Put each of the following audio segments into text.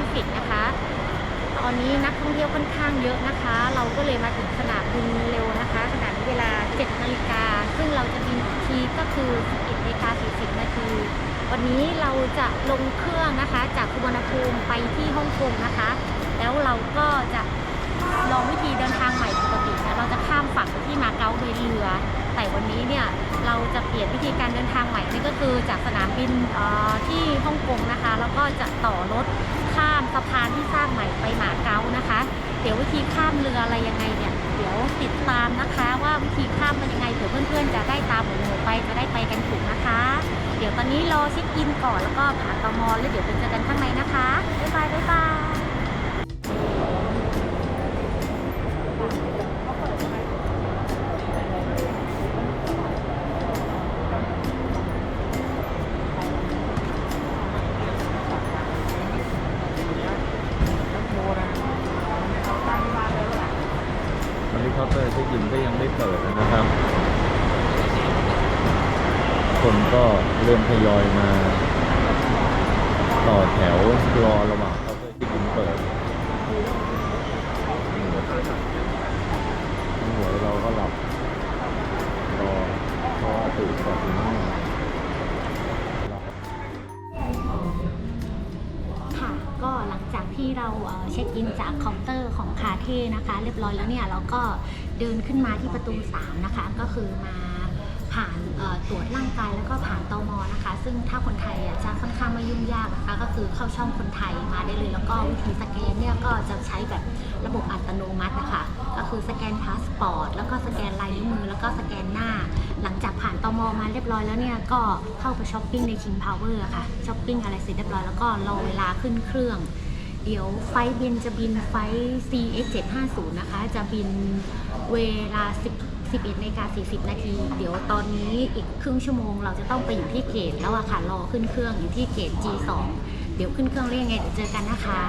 ซิฟิกนะคะ ตอนนี้นักท่องเที่ยวค่อนข้างเยอะนะคะ เราก็เลยมาถึงสนามบินเร็วนะคะขณะนี้เวลา 7 นาฬิกา ซึ่งเราจะบินทีก็คือ 11นาฬิกา40 นาที วันนี้เราจะลงเครื่องนะคะ จากสุวรรณภูมิไปที่ฮ่องกงนะคะ แล้วเราก็จะลองวิธีเดินทางใหม่ปกตินะเราจะข้ามฝั่งไปที่มาเก๊าโดยเรือ แต่วันนี้เนี่ยเราจะเปลี่ยนวิธีการเดินทางใหม่นี่ก็คือจากสนามบินที่ฮ่องกงนะคะ แล้วก็จะต่อรถามเรืออะไรยังไงเนี่ย เดี๋ยวติดตามนะคะ ว่าวิธีข้ามเป็นยังไงเผื่อเพื่อนๆ จะได้ตามหนหนูไปจะได้ไปกันถูกนะคะ เดี๋ยวตอนนี้รอเช็คอินก่อนแล้วก็ผ่านตมแล้วเดี๋ยวไปเจอกันข้างในนะคะบ๊ายบายบ๊ายบาย ตอนนี้เคาน์เตอร์เช็คอินก็ยังไม่เปิดนะครับ คนก็ เริ่มทยอยมา ต่อแถวรอระหว่างเคาน์เตอร์เช็คอินเปิดหัวเราก็หลับรอเพราะว่าตื่นก่อนนี่ค่ะก็หลังจากที่เราเอ่อเช็คอินจากเคาน์เตอร์ของคาเท่นะคะ เรียบร้อยแล้วเนี่ยเราก็เดินขึ้นมาที่ประตู 3 นะคะ ก็คือมา ผ่านตรวจร่างกายแล้วก็ผ่านตมนะคะ ซึ่งถ้าคนไทยจะค่อนข้างไม่ยุ่งยากนะคะ ก็คือเข้าช่องคนไทยมาได้เลย แล้วก็วิธีสแกนเนี่ยก็จะใช้แบบระบบอัตโนมัตินะคะ ก็คือสแกนพาสปอร์ตแล้วก็สแกนลายนิ้วมือแล้วก็สแกนหน้า หลังจากผ่านตมมาเรียบร้อยแล้วเนี่ยก็เข้าไปช้อปปิ้งใน King Power อะค่ะช้อปปิ้งอะไรเสร็จเรียบร้อยแล้วก็รอเวลาขึ้นเครื่องเดี๋ยวไฟบินจะบินไฟ CX 750 นะคะ จะบินเวลา 10 11นาฬิกา40 นาที เดี๋ยวตอนนี้อีกครึ่งชั่วโมง เราจะต้องไปอยู่ที่เกตแล้วอะค่ะ รอขึ้นเครื่องอยู่ที่เกต G2 เดี๋ยวขึ้นเครื่องเรียกไงเดี๋ยวเจอกันนะคะ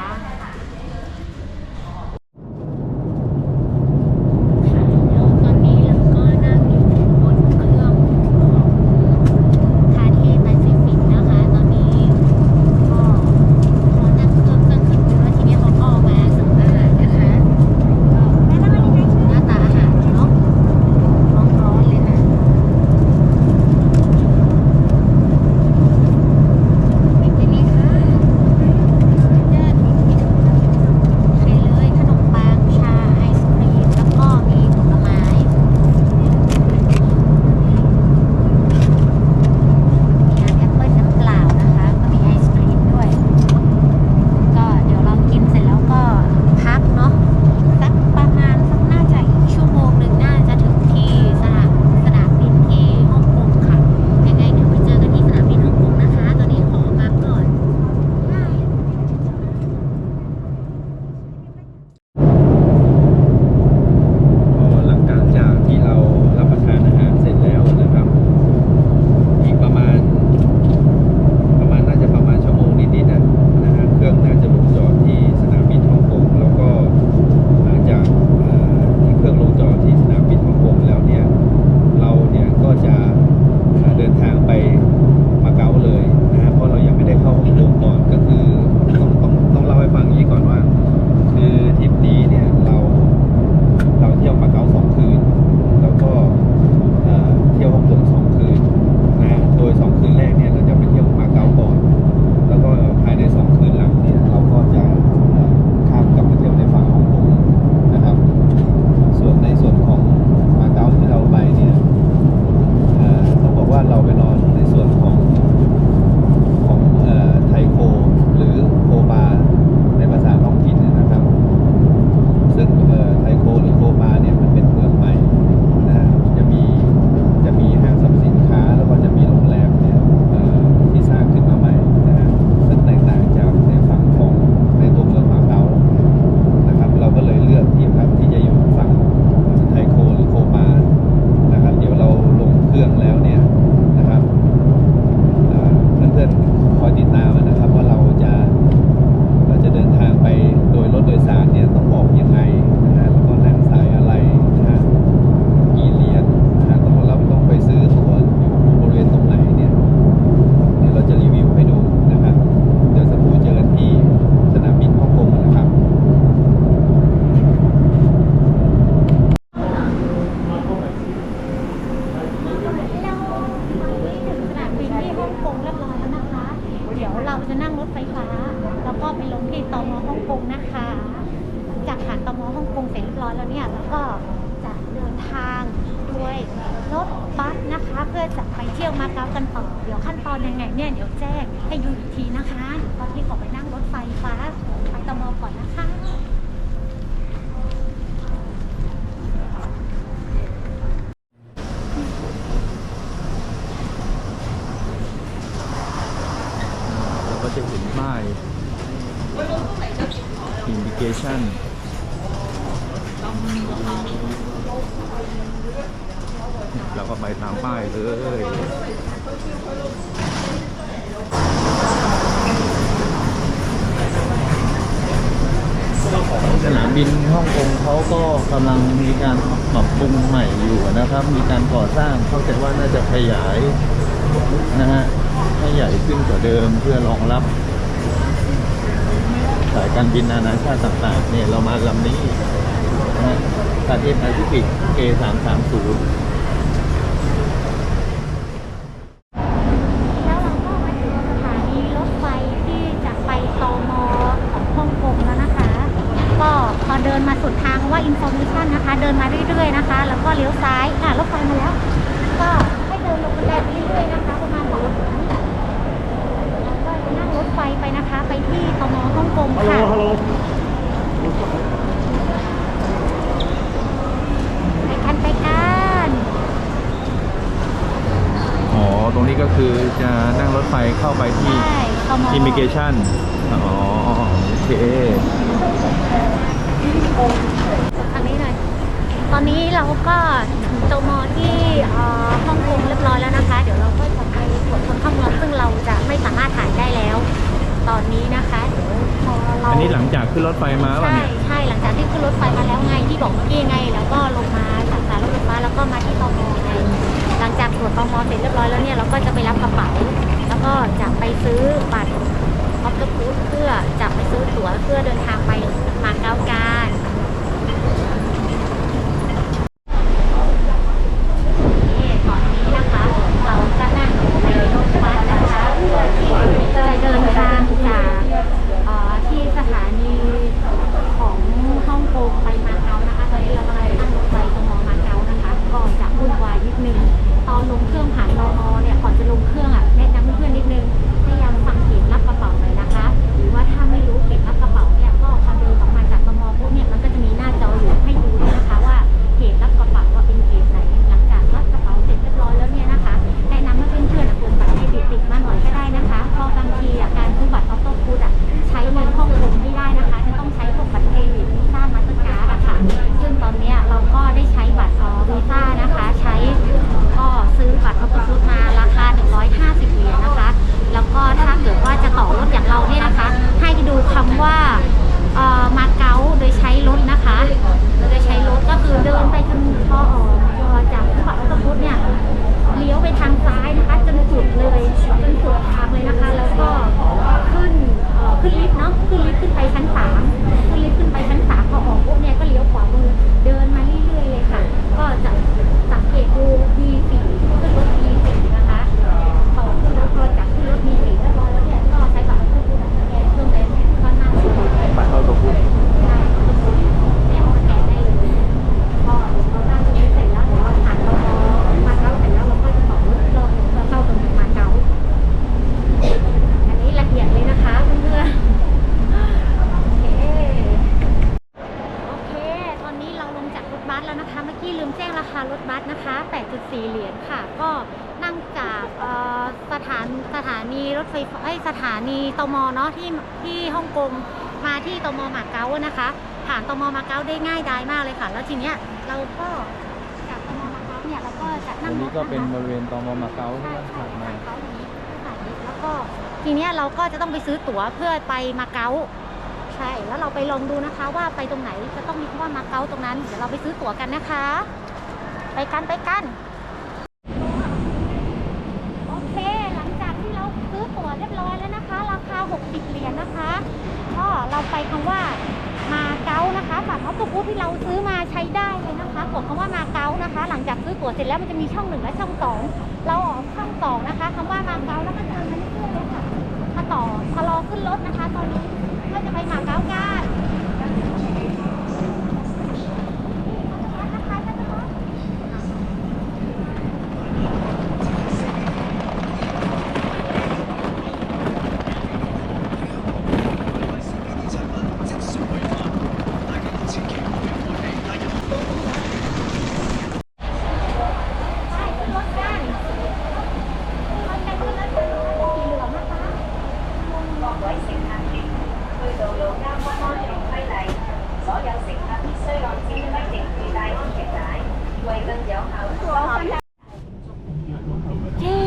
รถไฟฟ้า แล้วก็ไปลงที่ตมฮ่องกงนะคะ จากฐานตมฮ่องกงเสร็จเรียบร้อยแล้วเนี่ยแล้วก็จะเดินทางด้วยรถบัสนะคะ เพื่อจะไปเที่ยวมาเก๊ากันต่อเดี๋ยวขั้นตอนยังไงเนี่ยเดี๋ยวแจ้งให้ดูอีกทีนะคะตอนที่ขอไปนั่งรถไฟฟ้าไปตมก่อนนะคะ indication เราก็ไปตามป้ายเลยสนามบินฮ่องกงเขาก็กำลังมีการปรับปรุงใหม่อยู่นะครับ มีการก่อสร้างเข้าใจว่าน่าจะขยายนะฮะให้ใหญ่ขึ้นกว่าเดิมเพื่อรองรับ สายการบินนานาชาติต่างๆเนี่ยเรามาลำนี้นะฮะประเทศแปซิฟิก A330 แล้วเราก็มาถึงสถานีรถไฟที่จะไปตมของฮ่องกงแล้วนะคะ ก็พอเดินมาสุดทางว่า information นะคะ เดินมาเรื่อยๆนะคะ แล้วก็เลี้ยวซ้ายอะรถไฟมาแล้ว ก็ให้เดินลงบันไดไปเรื่อยๆนะคะ ประมาณสองถึงแล้วก็นั่งร ถไฟไปนะคะ ไปที่ตมฮ่องกงค่ะ ไปกันไปกัน อ๋อ ตรงนี้ก็คือจะนั่งรถไฟเข้าไปที่ ใช่ตม immigration อ๋อ โอเค ทางนี้หน่อย ตอนนี้เราก็ถึงตมที่เอ่อฮ่องกงเรียบร้อยแล้วนะคะ เดี๋ยวเราก็จะไป ขึ้นรถไฟมาป่ะใช่เนี่ยใช่หลังจากที่ขึ้นรถไฟมาแล้วไงที่บอกเมื่อกี้ไง แล้วก็ลงมาจากสารรถไฟฟ้าแล้วก็มาที่ตมไงหลังจากตรวจตมเสร็จเรียบร้อยแล้วเนี่ยเราก็จะไปรับกระเป๋า แล้วก็จะไปซื้อบัตรออฟเดอะฟูดเพื่อจะไปซื้อตั๋วเพื่อเดินทางไปมาเก๊ากัน ได้ง่ายดายมากเลยค่ะ แล้วทีเนี้ยเราก็จากตมมาเก๊าเนี่ยเราก็จะตนั่รงงรนี้ถก็เป็นนะคะบริเวณตมมาเก๊าที่ใช่เราใช่ผ่านมาเขาอย่างนี้ผ่านนี้แล้วก็ทีเนี้ยเราก็จะต้องไปซื้อตั๋วเพื่อไปมาเก๊าใช่ แล้วเราไปลองดูนะคะว่าไปตรงไหนจะต้องมีคำว่ามาเก๊าตรงนั้นเดี๋ยวเราไปซื้อตั๋วกันนะคะ ไปกันไปกัน โอเค หลังจากที่เราซื้อตั๋วเรียบร้อยแล้วนะคะ ราคา 60 เหรียญนะคะ ก็เราไปคำว่ามาเก๊านะคะบัตรออฟฟูดที่เราซื้อมาใช้ได้เลยนะคะกดคำว่ามาเก๊านะคะ หลังจากซื้อตั๋วเสร็จแล้วมันจะมีช่องหนึ่งและช่องสองเราออกช่องสองนะคะคำว่ามาเก๊าแล้วก็เดินมาเรื่อยๆเลยค่ะมาต่อพอรอขึ้นรถนะคะ ตอนนี้ก็จะไปมาเก๊ากันนี่นะคะ เย้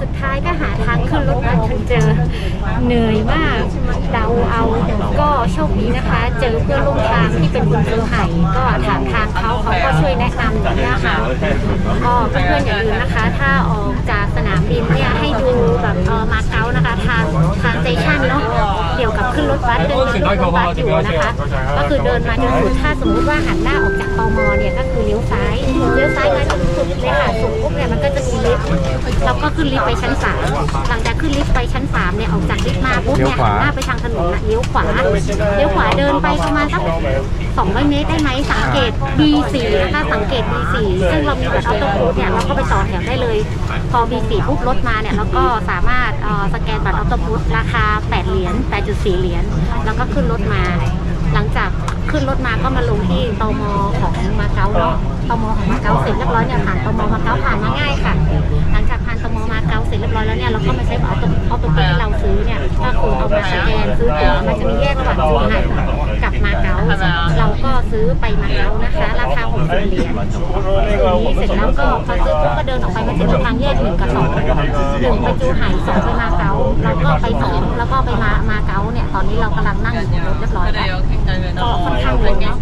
สุดท้ายก็หาทางขึ้นรถบัสจนเจอ เหนื่อยมากเดาเอา ก็โชคดีนะคะ เจอเพื่อนร่วมทางที่เป็นคนเจอไห่ก็ถามทางเขาเขาก็ช่วยแนะนำอย่างนี้ยค่ะ ก็เพื่อนๆอย่าลืมนะคะ ถ้าออกจากสนามบินเนี่ยให้ ดูแบบเออมาเก๊านะคะทางทางสเตชันเนาะเกี่ยวกับขึ้นรถบัสเดินขึ้นรถบัสอยู่นะคะ ก็คือเดินมาจนสุดถ้าสมมุติว่าหันหน้าออกจากตมเนี่ยก็คือเลี้ยวซ้ายเลี้ยวซ้ายมาจนสุดเลยค่ะสุดปุ๊บเนี่ยมันก็จะมีลิฟต์เราก็ขึ้นลิฟต์ไปชั้นสามหลังจากขึ้นลิฟต์ไปชั้นสามเนี่ยออกจากลิฟต์มาปุ๊บเนี่ยหันหน้าไปทางถนนน่ะเลี้ยวขวาเลี้ยวขวาเดินไปประมาณสัก 200 เมตรได้ไหมสังเกต B4 นะคะสังเกต B4 ซึ่งเรามีบัตรออโต้พูดเนี่ยเราก็ไปต่อแถวได้เลย พอ B4 ปุ๊บรถมาเนี่ยเราก็สามารถสแกนบัตรออโต้พูดราคา 8 เหรียญ 8.4 เหรียญ แล้วก็ขึ้นรถมา หลังจากขึ้นรถมาก็มาลงที่ตมของมาเก๊าเนาะตมของมาเก๊าเสร็จเรียบร้อยเนี่ยผ่านตมมาเก๊าผ่านมาง่ายค่ะ หลังจากผ่านตมมาเก๊าเสร็จเรียบร้อยแล้วเนี่ยเราก็มาใช้บัตรออโต้โค้ดที่เราซื้อเนี่ยก็คือเอามาสแกนซื้อตั๋วมันจะมีแยกระหว่างจูไห่กับมาเก๊าเราก็ซื้อไปมาเก๊านะคะ ราคา60เหรียญนี้เสร็จแล้วก็พอซื้อปุ๊บก็เดินออกไปมันจะมีทางแยกหนึ่งกับสองหนึ่งไปจูไห่สองไปมาเก๊าแล้วก็ไปสองแล้วก็ไปมามาเก๊าเนี่ยตอนนี้เรากำลังนั่งอยู่บนรถเรียบร้อยแล้วก็ค่อนข้างเร็วเนาะ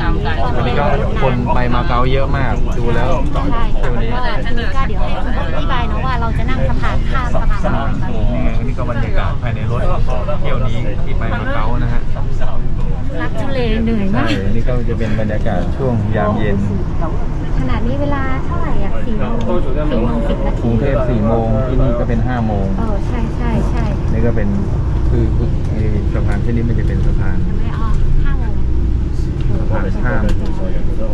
ก็ไม่ได้ก็รถคนไปมาเก๊าเยอะมากดูแล้วใช่ค่ะแล้วก็ทีนี้ก็เดี๋ยวให้คุณพ่ออธิบายเนาะว่าเราจะนั่งสะพานข้ามสะพานอะไรกันนี่ก็บรรยากาศภายในรถเที่ยวนี้ที่ไปมาเก๊านะฮะรักทุ เลเหนื่อยใช่มาก นี่ก็จะเป็นบรรยากาศช่วงยามเย็นขนาดนี้เวลาเท่าไหร่อะสี่โมงสี่โมงสิบนากรุทีงเทพ4โมงที่นี่ก็เป็น5โมงเออใช่ใช่ใช่นี่ก็เป็นคือคือไอ้สะพานเช่นนี้มันจะเป็นสะพานไม่อ๋อห้าโมงสะพานข้าม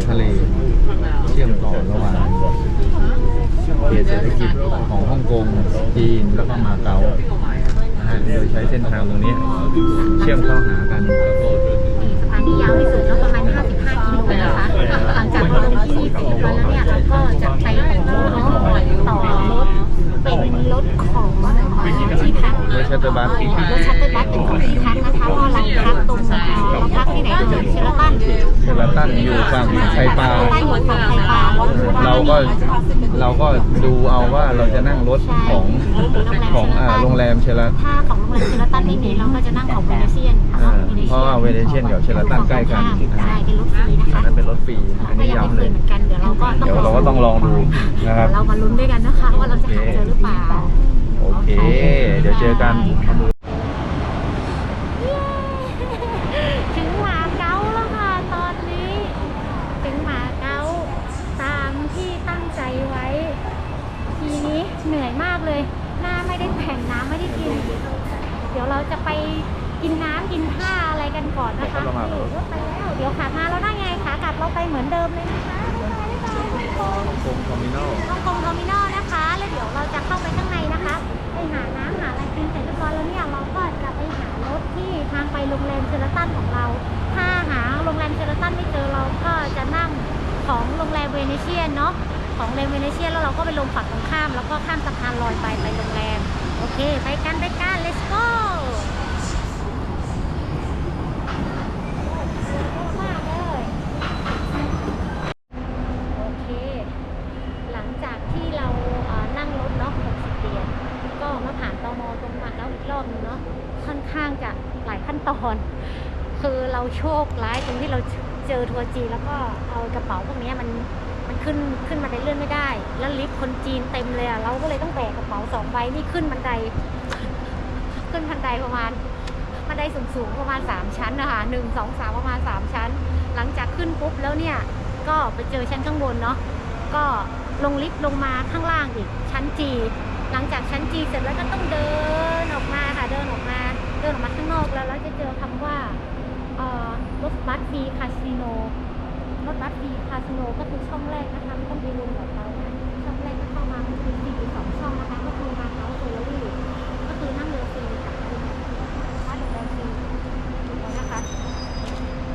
ทะเลเชื่อมต่อระหว่างเขตเศรษฐกิจของฮ่องกงจีนแล้วก็มาเก๊านะฮะโดยใช้เส้นทางตรงนี้ เชื่อมเข้าหากันนี่สะพาน ที่ยาวที่สุดแล้วประมาณ 55กิโลนะคะ หลังจากลงที่เสร็จเรียบร้อยแล้วเนี่ยเราก็จะไปต่อต่อรถเป็นรถของ ที่พักรถชัตเตอร์บัสรถชัตเตอร์บัสเป็นของที่พักนะคะเพราะเราพักตรงเอ่อเราพักที่ไหนตรงเชลตันเชลตันอยู่ฝั่งไทยปาเชลตันอยู่ฝั่งไทยปาเราก็เราก็ดูเอาว่าเราจะนั่งรถของของอ่าโรงแรมเชลถ้าของโรงแรมเชลตันไม่มีเราก็จะนั่งของเวเนเซียนอ่าเพราะว่าเวเนเชียนกับเชลตันใกล้กันใช่เป็นรถฟรีนะคะอันนั้นเป็นรถฟรีอันก็นี้ยังไม่ย้ำเคเลยยเหมือนกันเดี๋ยวเราก็ต้องเดี๋ยวเราก็ต้องลองดูนะครับเรามาลุ้นด้วยกันนะคะว่าเราจะหาเจอหรือเปล่า โอเค เดี๋ยวเจอกัน ถึงหมาเก๊าแล้วค่ะตอนนี้ ถึงหมาเก๊าตามที่ตั้งใจไว้ ทีนี้เหนื่อยมากเลย หน้าไม่ได้แผ่งน้ำไม่ได้กิน เดี๋ยวเราจะไปกินน้ำกินท่าอะไรกันก่อนนะคะเรามาแล้วรถไปแล้ว เดี๋ยวขามาเราได้ไงขากลับเราไปเหมือนเดิมเลยนะคะบ๊ายบายบ๊ายบายทุกคนฮ่องกงคอมมินอลฮ่องกงโดมิโนนะคะ แล้วเดี๋ยวเราจะเข้าไปข้างในนะคะ ไปหาน้ำหาอะไรกินเสร็จเรียบร้อยแล้วเนี่ยเราก็จะไปหารถที่ทางไปโรงแรมเชลตันของเรา ถ้าหาโรงแรมเชลตันไม่เจอเราก็จะนั่งของโรงแรมเวเนเชียนเนาะของโรงแรมเวเนเชียนแล้วเราก็ไปลงฝั่งตรงข้าม แล้วก็ข้ามสะพานลอยไปไปโรงแรม โอเค ไปกัน ไปกัน let's go มากเลย โอเค หลังจากที่เราเอ่อนั่งรถเนาะ60เหรียญก็มาผ่านตมตรงมาเก๊าอีกรอบนึงเนาะ ค่อนข้างจะหลายขั้นตอน คือเรา โชคร้ายตรงที่เราเจอทัวร์จีนแล้วก็เอากระเป๋าพวกนี้มันมันขึ้นขึ้นมาได้เลื่อนไม่ได้ แล้วลิฟต์คนจีนเต็มเลยอะเราก็เลยต้องแบกกระเป๋าสองใบนี่ขึ้นบันได ขึ้นบันไดประมาณบันไดสูงๆประมาณ 3 ชั้นนะคะหนึ่งสองสามประมาณ 3 ชั้น หลังจากขึ้นปุ๊บแล้วเนี่ยก็ไปเจอชั้นข้างบนเนาะก็ลงลิฟต์ลงมาข้างล่างอีกชั้นจีหลังจากชั้นจีเสร็จแล้วก็ต้องเดินออกมาค่ะเดินออกมา เดินออกมาข้างนอกแล้วเราจะเจอคำว่า รถบัสฟรีคาสิโนรถบัสฟรีคาสิโนก็คือช่องแรกนะคะไม่ต้องไปลงแบบเรานะช่องแรกก็เข้ามามันจะมีฟรีอยู่สองช่องนะคะก็คือมาเก๊าเฟอร์รารี่ก็คือนั่งเรือฟรีกับพักโรงแรมฟรีแล้วนะคะ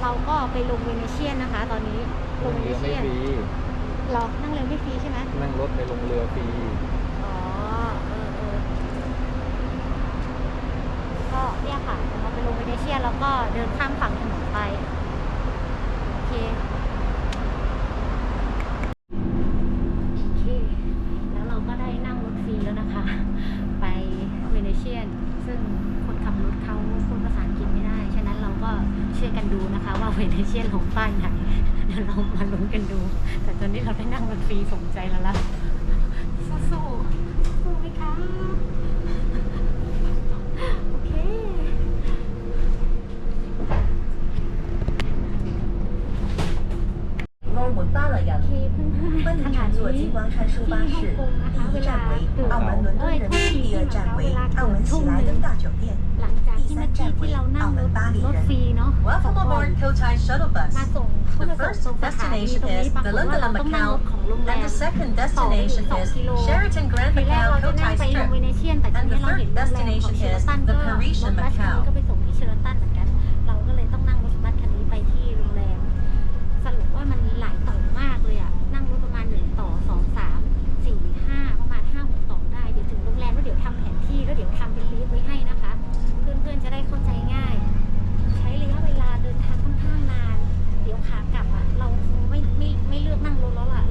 เราก็ไปลงเวเนเชียนนะคะ ตอนนี้ลงเวเนไม่เชียนฟรีเรานั่งเรือไม่ฟรีใช่ไหมนั่งรถไปลงเรือฟรีอ๋อเออเออก็เนี่ยค่ะ ลงเวเนเชียแล้วก็เดินข้ามฝั่งถนนไป โอเค โอเค แล้วเราก็ได้นั่งรถฟรีแล้วนะคะ ไปเวเนเชียซึ่งคนขับรถเขาพูดภาษาองกฤษไม่ได้ ฉะนั้นเราก็ช่วกันดูนะคะ ว่าเวเนเชียนขงป้ายไหนเดี๋ยวเรามาลุ้นกันดู แต่ตอนนี้เราได้นั่งมาฟรีสมใจแล้วล่ะสู้ๆสู้ไหมคะ รานั่งรถรถฟรีเนาะสอง Welcome คน aboard Cotai Shuttle มา Bus. ส่งเพื่อ The ส่ง first ตรงสถานี destination ตรงนี้ is ปรากฏ the ว่า London เราต้องนั่งรถของโรงแร And ม the second ต่อไปอีก destination สอง is กิโล Sheraton Grand ทีแรก Macau เราจะนั่ง Cotai ไปยัง Strip. เวเนเชียนแต่ที And นี้ the เราเห็น third โรงแรมของ destination เชอ is ร์ตัน the ก็รถ Parisian บัสคัน Macau. นี้ก็ไปส่งที่เชอร์ตันเหมือนกันเราก็เลยต้องนั่งรถบัสคันนี้ไปที่โรงแรมสรุปว่ามันหลายต่อมากเลยอะนั่งรถประมาณหนึ่งต่อสองสามสี่ห้าประมาณห้าหกต่อได้เดี๋ยวถึงโรงแรมแล้วเดี๋ยวทำแผนที่แล้วเดี๋ยวทำเป็นลิสต์ไว้ให้นะคะ เพื่อนๆจะได้เข้าใจง่าย รถแล้วล่ะ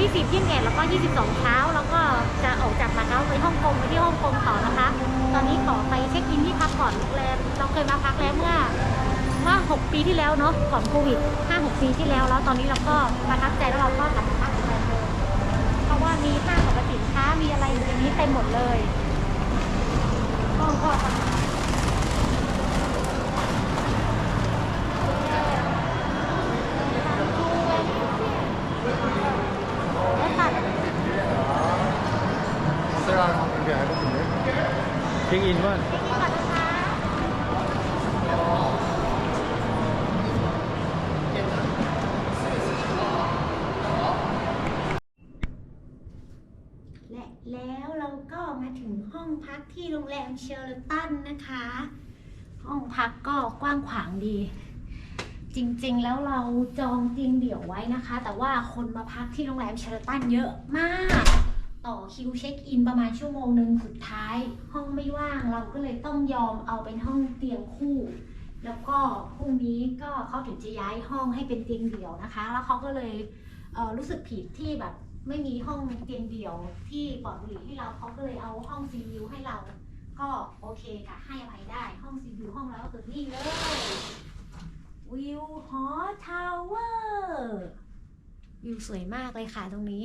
20 21แล้วก็ 22 เช้า แล้วก็จะออกจากมาเก๊าไปฮ่องกงไปที่ฮ่องกงต่อนะคะ ตอนนี้ขอไปเช็คอินที่พักก่อนโรงแรมเราเคยมาพักแล้วเมื่อเมื่อ6 ปีที่แล้วเนาะก่อนโควิด5-6ปีที่แล้วแล้วตอนนี้เราก็ประทับใจแล้วเราก็กลับมาพักอีกแล้วเลยเพราะว่ามีห้างสรรพสินค้ามีอะไรอยู่ในนี้เต็มหมดเลยห้องก็แล้วตัดินว่าและแล้วเราก็มาถึงห้องพักที่โรงแรมเชลตันนะคะ ห้องพักก็กว้างขวางดี จริงๆ แล้วเราจองเตียงเดี่ยวไว้นะคะ แต่ว่าคนมาพักที่โรงแรมเชลตันเยอะมาก ต่อคิวเช็คอินประมาณชั่วโมงหนึ่งสุดท้าย ห้องไม่ว่างเราก็เลยต้องยอมเอาเป็นห้องเตียงคู่ แล้วก็พรุ่งนี้ก็เขาถึงจะย้ายห้องให้เป็นเตียงเดี่ยวนะคะ แล้วเขาก็เลยเรู้สึกผิดที่แบบไม่มีห้องเตียงเดี่ยวที่ปลอดบุหรี่ให้เราเขาก็เลยเอาห้องซีวิวให้เรา ก็โอเคค่ะให้อภัยได้ห้องซีวิวห้องเราก็คือนี่เลยวิวหอทาวเวอร์วิวสวยมากเลยค่ะตรงนี้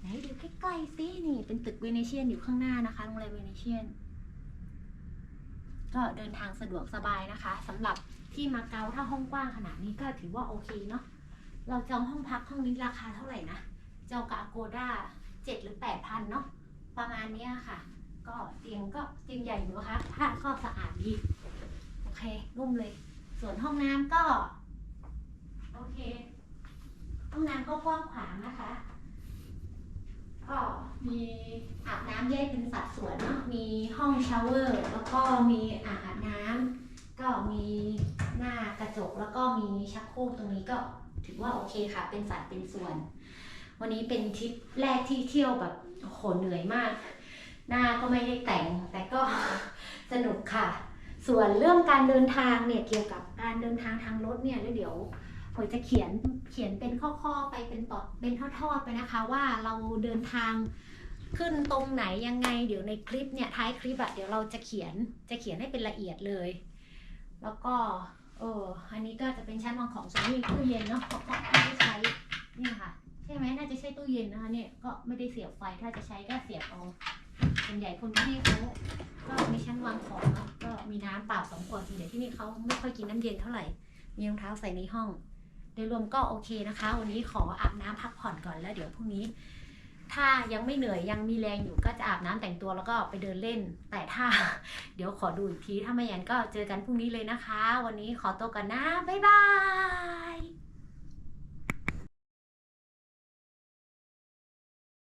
ไหนดูใกล้ๆสินี่ เป็นตึกเวเนเชียนอยู่ข้างหน้านะคะโรงแรมเวเนเชียน ก็เดินทางสะดวกสบายนะคะสำหรับที่มาเก๊าถ้าห้องกว้างขนาดนี้ก็ถือว่าโอเคเนาะเราจองห้องพักห้องนี้ราคาเท่าไหร่นะจองกับอโกด้าเจ็ดหรือแปดพันเนาะประมาณเนี้ยค่ะ ก็เตียงก็เตียงใหญ่อยู่นะคะผ้าก็สะอาดดีโอเคนุ่มเลย ส่วนห้องน้ำก็ โอเค ห้องน้ำก็กว้างขวางนะคะ ก็มีอาบน้ำแยกเป็นสัดส่วนเนาะ มีห้องชาวเวอร์ แล้วก็มีอ่างอาบน้ำก็มีหน้ากระจก แล้วก็มีชักโครกตรงนี้ก็ถือว่าโอเคค่ะ เป็นสัดเป็นส่วน วันนี้เป็นทริปแรกที่เที่ยวแบบโหเหนื่อยมาก หน้าก็ไม่ได้แต่ง แต่ก็สนุกค่ะ ส่วนเรื่องการเดินทางเนี่ยเกี่ยวกับการเดินทางทางรถเนี่ยเดี๋ยว ผมจะเขียนเขียนเป็นข้อๆไปเป็นต่อเป็นทอดๆไปนะคะว่าเราเดินทางขึ้นตรงไหนยังไงเดี๋ยวในคลิปเนี่ยท้ายคลิปอะเดี๋ยวเราจะเขียนจะเขียนให้เป็นละเอียดเลย แล้วก็เอออันนี้ก็จะเป็นชั้นวางของส่วนนี้ตู้เย็นเนาะเพราะไม่ได้ใช้เนี่ยค่ะใช่ไหมน่าจะใช่ตู้เย็นนะคะเนี่ยก็ไม่ได้เสียบไฟถ้าจะใช้ก็เสียบเอาส่วนใหญ่คนที่เขาก็มีชั้นวางของเนาะก็มีน้ำเปล่าสองขวดส่วนใหญ่ที่นี่เขาไม่ค่อยกินน้ำเย็นเท่าไหร่มีรองเท้าใส่ในห้อง ยรวมก็โอเคนะคะ วันนี้ขออาบน้ำพักผ่อนก่อนแล้วเดี๋ยวพรุ่งนี้ ถ้ายังไม่เหนื่อยยังมีแรงอยู่ก็จะอาบน้ำแต่งตัวแล้วก็ไปเดินเล่น แต่ถ้า เดี๋ยวขอดูอีกทีถ้าไม่ยันก็เจอกันพรุ่งนี้เลยนะคะ วันนี้ขอตัวก่อนนะบ๊ายบาย